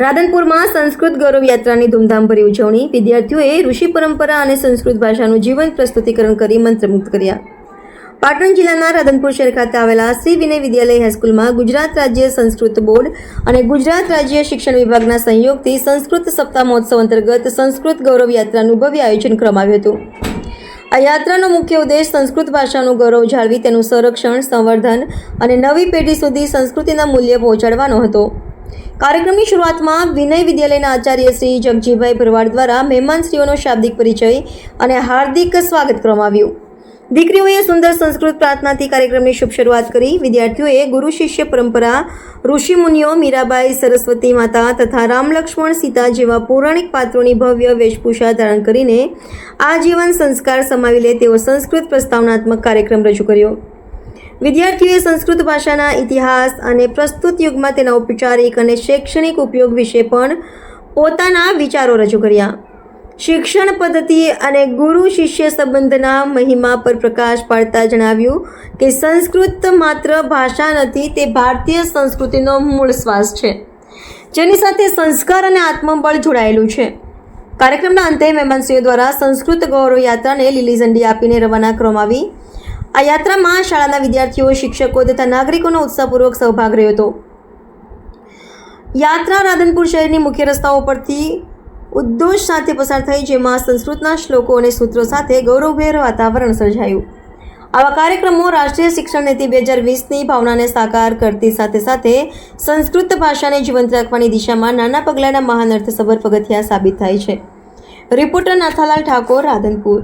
રાધનપુરમાં સંસ્કૃત ગૌરવ યાત્રાની ધૂમધામભરી ઉજવણી. વિદ્યાર્થીઓએ ઋષિ પરંપરા અને સંસ્કૃત ભાષાનું જીવંત પ્રસ્તુતિકરણ કરી મંત્રમુગ્ધ કર્યા. પાટણ જિલ્લાના રાધનપુર શહેર ખાતે આવેલા શ્રી વિનય વિદ્યાલય હાઈસ્કૂલમાં ગુજરાત રાજ્ય સંસ્કૃત બોર્ડ અને ગુજરાત રાજ્ય શિક્ષણ વિભાગના સહયોગથી સંસ્કૃત સપ્તાહ મહોત્સવ અંતર્ગત સંસ્કૃત ગૌરવ યાત્રાનું ભવ્ય આયોજન કરવામાં હતું. આ યાત્રાનો મુખ્ય ઉદ્દેશ સંસ્કૃત ભાષાનું ગૌરવ જાળવી તેનું સંરક્ષણ, સંવર્ધન અને નવી પેઢી સુધી સંસ્કૃતિના મૂલ્ય પહોંચાડવાનો હતો. કાર્યક્રમની શરૂઆતમાં વિનય વિદ્યાલયના આચાર્ય શ્રી જગજીભાઈ ભરવાડ દ્વારા મહેમાનશ્રીઓનો શાબ્દિક પરિચય અને હાર્દિક સ્વાગત કરવામાં આવ્યું. દીકરીઓએ સુંદર સંસ્કૃત પ્રાર્થનાથી કાર્યક્રમની શુભ શરૂઆત કરી. વિદ્યાર્થીઓએ ગુરુ શિષ્ય પરંપરા ઋષિમુનિઓ મીરાબાઈ, સરસ્વતી માતા તથા રામલક્ષ્મણ સીતા જેવા પૌરાણિક પાત્રોની ભવ્ય વેશભૂષા ધારણ કરીને આજીવન સંસ્કાર સમાવી લે તેવો સંસ્કૃત પ્રસ્તાવનાત્મક કાર્યક્રમ રજૂ કર્યો. વિદ્યાર્થીઓએ સંસ્કૃત ભાષાના ઇતિહાસ અને પ્રસ્તુત યુગમાં તેના ઔપચારિક અને શૈક્ષણિક ઉપયોગ વિશે પણ પોતાના વિચારો રજૂ કર્યા. શિક્ષણ પદ્ધતિ અને ગુરુ શિષ્ય સંબંધના મહિમા પર પ્રકાશ પાડતા જણાવ્યું કે સંસ્કૃત માત્ર ભાષા નથી, તે ભારતીય સંસ્કૃતિનો મૂળ શ્વાસ છે, જેની સાથે સંસ્કાર અને આત્મબળ જોડાયેલું છે. કાર્યક્રમના અંતે મહેમાનશ્રીઓ દ્વારા સંસ્કૃત ગૌરવ યાત્રાને લીલી ઝંડી આપીને રવાના કરવામાં આવી. આ યાત્રામાં શાળાના વિદ્યાર્થીઓ, શિક્ષકો તથા નાગરિકોનો ઉત્સાહપૂર્વક સહભાગ રહ્યો હતો. યાત્રા રાધનપુર શહેરની મુખ્ય રસ્તાઓ પરથી ઉદ્દોષ સાથે પસાર થઈ, જેમાં સંસ્કૃતના શ્લોકો અને સૂત્રો સાથે ગૌરવભેર વાતાવરણ સર્જાયું. આવા કાર્યક્રમો રાષ્ટ્રીય શિક્ષણ નીતિ બે હજાર વીસની ભાવનાને સાકાર કરતી સાથે સાથે સંસ્કૃત ભાષાને જીવંત રાખવાની દિશામાં નાના પગલાંના મહાન અર્થસભર પગથિયા સાબિત થાય છે. રિપોર્ટર નાથાલાલ ઠાકોર, રાધનપુર.